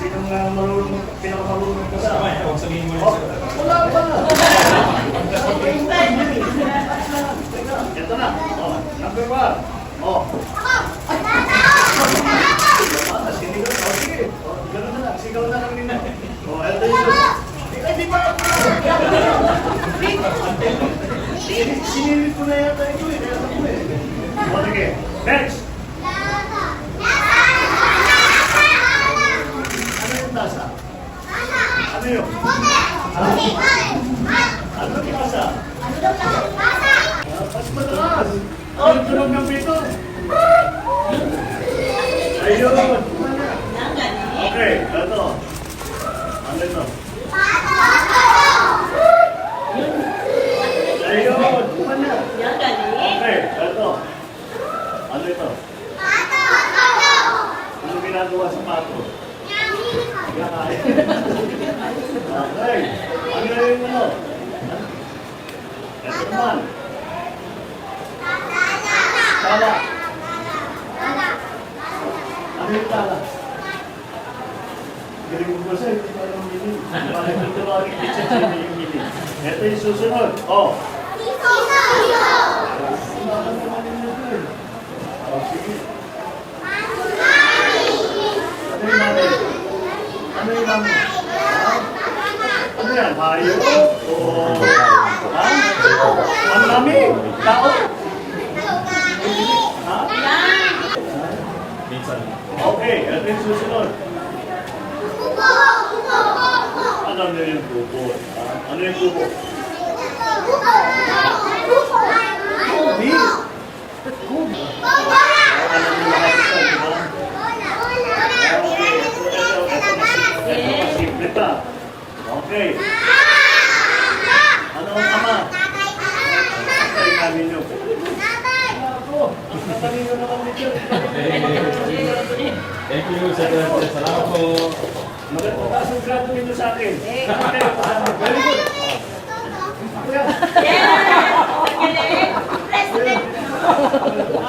Sinong uh, marunong, pinakamarunong ka sa? Tama, huwag sabihin mo Oh, yun, sir. wala pa. Ito na. Oh, number one. Oh. Sinigaw. Oh, sige. Oh, ganun na lang. Sigaw na lang nila. Oh, ito yung... Ay, di ba? Sin- Sinilip ko na yata ito eh. Kaya ako eh. Oh, sige. Next. Ano yung tasa? Ano yun? Ano yung tasa? Ah, Mas madalas. Oh, yung tunog ng pito. Ayun. Okay, ito. Ano ito? Ayun. Okay, ito. Ano ito? Ano ginagawa sa pato? Kinakain. Okay. Ano yung ano? Ito naman. Tala. Ano yung tala? Galing mo sa'yo? Hindi pa alam mili. Bakit ito ba ang kitchen sa yung mili? Ito yung susunod. Oh. Bakit naman yung eh? Oh, sige. Ano yung namin? Ano yung namin? Ano yan? Hayop? O... Ha? Ang dami? Tao? Ha? Minsan. Okay, ito yung susunod. Alam niyo yung kubo. ha? Ano yung kubo? Kubi? Alam niyo lahat ito, di ba? Okay, ito, ito, ito, mas- ito, mas simple pa. Okay. Ano ang ama? Patay namin yun. Ako, ang naman nito. Thank you, Sir. Salamat po. Magandang ang grado nito sa akin. Okay, Very good. Kuya, Thank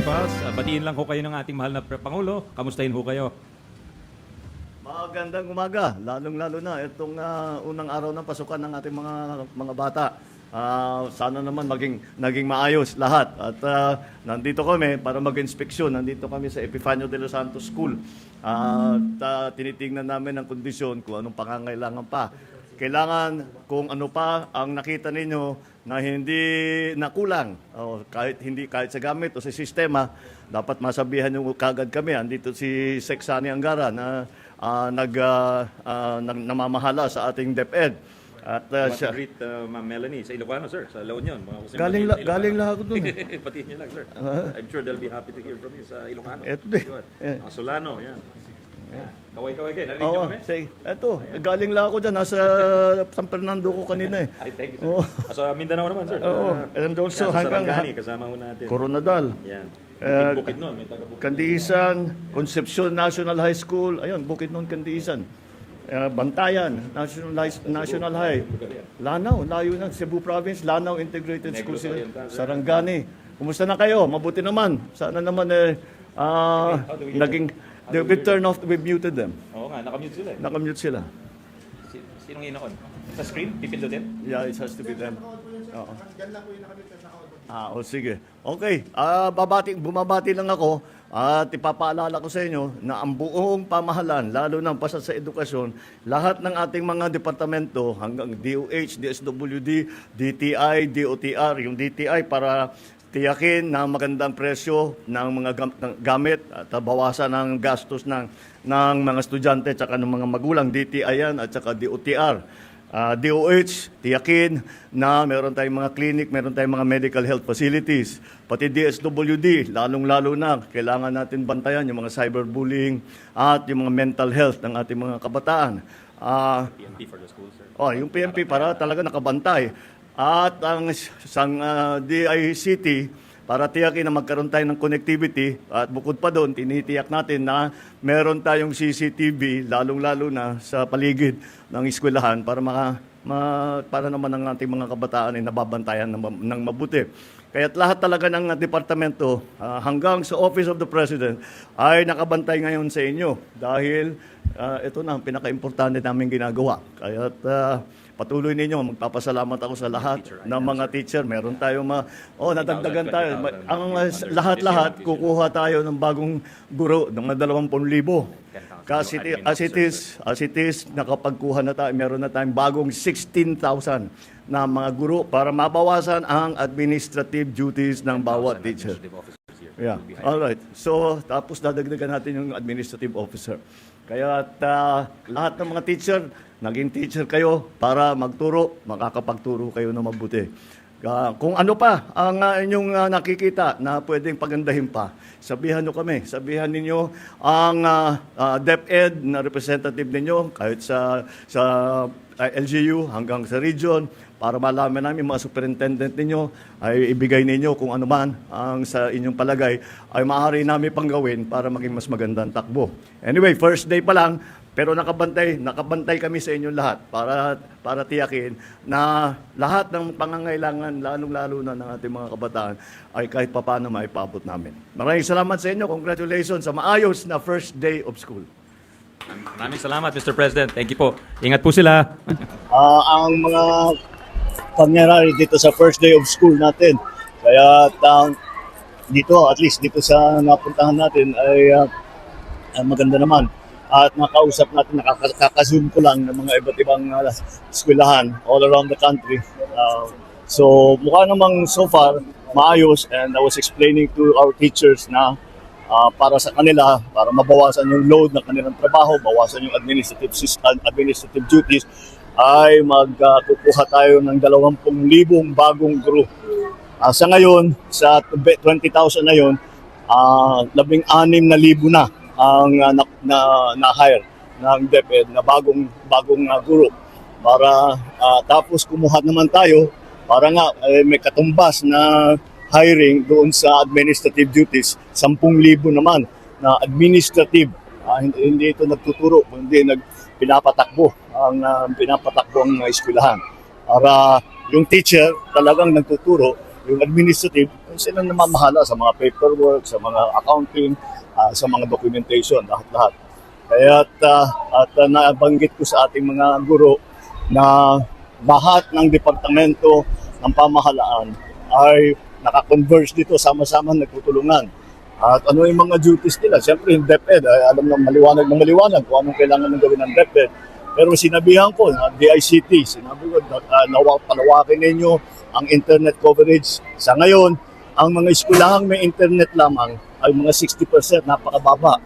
principals. Uh, batiin lang ho kayo ng ating mahal na Pangulo. Kamustahin ho kayo? Magandang umaga, lalong-lalo na itong ah, unang araw ng pasukan ng ating mga mga bata. Ah, sana naman maging naging maayos lahat. At ah, nandito kami para mag-inspeksyon. Nandito kami sa Epifanio de los Santos School. Ah, at ah, tinitingnan namin ang kondisyon kung anong pangangailangan pa. Kailangan kung ano pa ang nakita ninyo na hindi nakulang o kahit hindi kahit sa gamit o sa sistema dapat masabihan nyo kagad kami andito si Sexani Angara na ah, nag ah, ah, nag- namamahala sa ating DepEd at ah, siya Greet uh, Ma'am Melanie sa Ilocano, sir. Sa La Union. Mga kusin Galing la- galing lang ako dun, Batiin niyo lang, sir. I'm sure they'll be happy to hear from you sa Ilocano. Eto din. Eh. Mga Solano, yan. Kaway-kaway kayo. Narinig Oo, kami? say, eto, galing lang ako dyan, nasa San Fernando ko kanina eh. Ay, thank you, sir. Oo. Sa Mindanao naman, sir. Oo, and also yan, sa hanggang- Sarangani, kasama ho natin. Coronadal, Yan. Eh, Bukid nun, may taga-bukid. Kandiisan, Concepcion National High School, ayun, Bukidnon, Kandiisan. Uh, Bantayan, National High, National High. Lanao, layo na. Cebu Province, Lanao Integrated School. Negros sila. Oriental. Sarangani. Kumusta na kayo? Mabuti naman. Sana naman eh, ah, naging, they, we turn off, we muted them. Oo nga, nakamute sila eh. Nakamute sila. Si- Sinong inoon? Sa screen? Pipindutin? Yeah, it has to be them. Oo. Ah, o sige. Okay, ah babati, bumabati lang ako at ipapaalala ko sa inyo na ang buong pamahalaan, lalo na ang pasa sa edukasyon, lahat ng ating mga departamento hanggang DOH, DSWD, DTI, DOTR, yung DTI para tiyakin na magandang presyo ng mga gamit at bawasan ng gastos ng ng mga estudyante at ng mga magulang DTI yan at saka DOTR. Ah, DOH, tiyakin na meron tayong mga clinic, meron tayong mga medical health facilities. Pati DSWD, lalong-lalo na, kailangan natin bantayan yung mga cyberbullying at yung mga mental health ng ating mga kabataan. Ah, PNP for the school, sir. Oh, yung PNP para talaga nakabantay. At ang sang uh, DICT para tiyakin na magkaroon tayo ng connectivity at bukod pa doon, tinitiyak natin na meron tayong CCTV, lalong-lalo na sa paligid ng eskwelahan para maka, ma, para naman ang ating mga kabataan ay nababantayan ng, ng mabuti. Kaya't lahat talaga ng departamento ah, hanggang sa Office of the President ay nakabantay ngayon sa inyo dahil ah, ito na ang pinaka-importante namin ginagawa. Kaya't ah, patuloy ninyo, magpapasalamat ako sa lahat ng mga teacher. Meron tayong mga, oh, nadagdagan tayo. Ang ah, lahat-lahat, kukuha tayo ng bagong guro, ng mga 20,000. Kasi as it is, as it is, nakapagkuha na tayo, meron na tayong bagong 16,000 na mga guro para mabawasan ang administrative duties ng bawat teacher. Yeah. All right. So, tapos dadagdagan natin yung administrative officer. Kaya uh, lahat ng mga teacher, naging teacher kayo para magturo, makakapagturo kayo na mabuti. Ah, kung ano pa ang ah, inyong ah, nakikita na pwedeng pagandahin pa, sabihan nyo kami. Sabihan ninyo ang ah, ah, DepEd na representative ninyo kahit sa sa ah, LGU hanggang sa region para malaman namin mga superintendent ninyo ay ibigay ninyo kung ano man ang sa inyong palagay ay maaari namin pang gawin para maging mas magandang takbo. Anyway, first day pa lang, pero nakabantay, nakabantay kami sa inyong lahat para para tiyakin na lahat ng pangangailangan, lalong-lalo na ng ating mga kabataan, ay kahit papaano maipabot namin. Maraming salamat sa inyo. Congratulations sa maayos na first day of school. Maraming salamat, Mr. President. Thank you po. Ingat po sila. Ah, ang mga pangyayari dito sa first day of school natin. Kaya tang dito, at least dito sa napuntahan natin ay ah, maganda naman. At nakausap natin, nakaka-zoom ko lang ng mga iba't ibang uh, eskwelahan all around the country. Ah, so mukha namang so far maayos and I was explaining to our teachers na ah, para sa kanila, para mabawasan yung load ng kanilang trabaho, bawasan yung administrative sys- uh, administrative duties, ay magkukuha tayo ng 20,000 bagong group. Ah, sa ngayon, sa 20,000 na yon, ah 16,000 na na ang ah, na, na, na-hire ng DepEd na bagong bagong ah, guro para ah, tapos kumuha naman tayo para nga eh, may katumbas na hiring doon sa administrative duties 10,000 naman na administrative Ah, hindi, hindi ito nagtuturo kundi nag pinapatakbo ang ah, pinapatakbo ang uh, eskwelahan para yung teacher talagang nagtuturo yung administrative sila namamahala sa mga paperwork sa mga accounting ah, sa mga documentation lahat-lahat kaya at, ah, at ah, nabanggit ko sa ating mga guro na lahat ng departamento ng pamahalaan ay nakakonverge dito sama-sama nagtutulungan. At ano yung mga duties nila? Siyempre yung DepEd, ay alam ng maliwanag ng maliwanag kung anong kailangan ng gawin ng DepEd. Pero sinabihan ko na DICT, sinabi ko uh, nawa, palawakin ninyo ang internet coverage. Sa ngayon, ang mga eskwelahang may internet lamang ay mga 60%, napakababa.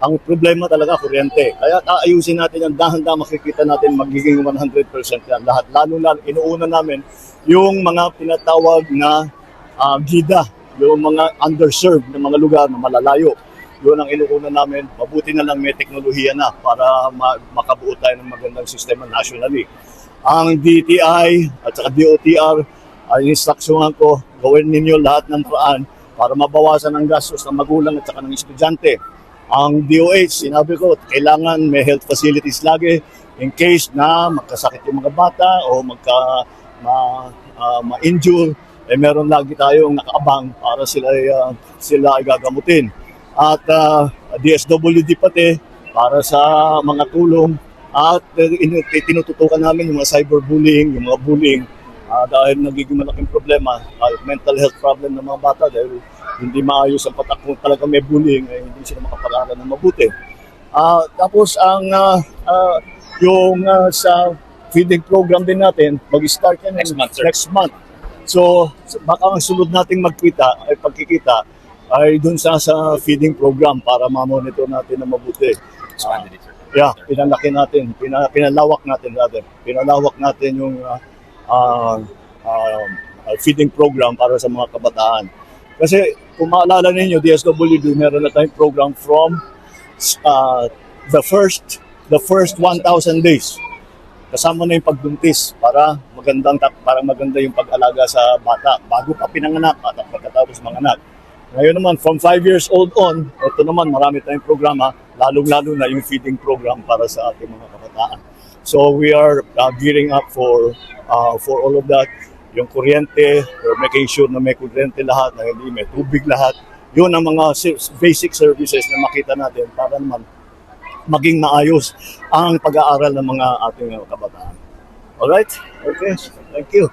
Ang problema talaga, kuryente. Kaya aayusin natin yan, dahan-dahan makikita natin magiging 100% yan. Lahat, lalo na inuuna namin yung mga tinatawag na ah, gida, yung mga underserved na mga lugar na malalayo. Yun ang inuuna namin. Mabuti na lang may teknolohiya na para ma- makabuo tayo ng magandang sistema nationally. Ang DTI at saka DOTR, ay instruksyonan ko, gawin ninyo lahat ng paraan para mabawasan ang gastos ng magulang at saka ng estudyante. Ang DOH, sinabi ko, kailangan may health facilities lagi in case na magkasakit yung mga bata o magka ma, ah, ma-injure, eh meron lagi tayong nakaabang para sila ay, ah, sila ay gagamutin. At ah, DSWD pati para sa mga tulong at in- tinututukan namin yung mga cyberbullying, yung mga bullying Ah, dahil nagiging malaking problema, ah, mental health problem ng mga bata dahil hindi maayos ang patak kung talaga may bullying, eh, hindi sila makapag-aral ng mabuti. Ah, tapos ang ah, ah, yung ah, sa feeding program din natin, mag-start yan next month. Next month. So, baka ang sunod nating magkita, ay pagkikita, ay dun sa, sa feeding program para ma-monitor natin na mabuti. Ah, Yeah, pinalaki natin, pina, pinalawak natin rather. Pinalawak natin yung uh, uh, uh, feeding program para sa mga kabataan. Kasi kung maalala ninyo, DSWD, meron na tayong program from uh, the first the first 1,000 days kasama na yung pagbuntis para magandang para maganda yung pag-alaga sa bata bago pa pinanganak at pagkatapos manganak. Ngayon naman, from 5 years old on, ito naman, marami tayong programa, lalong-lalo na yung feeding program para sa ating mga kabataan. So we are uh, gearing up for uh, for all of that. Yung kuryente, we're making sure na may kuryente lahat, na hindi may tubig lahat. Yun ang mga basic services na makita natin para naman maging maayos ang pag-aaral ng mga ating kabataan. Alright? Okay. Thank you.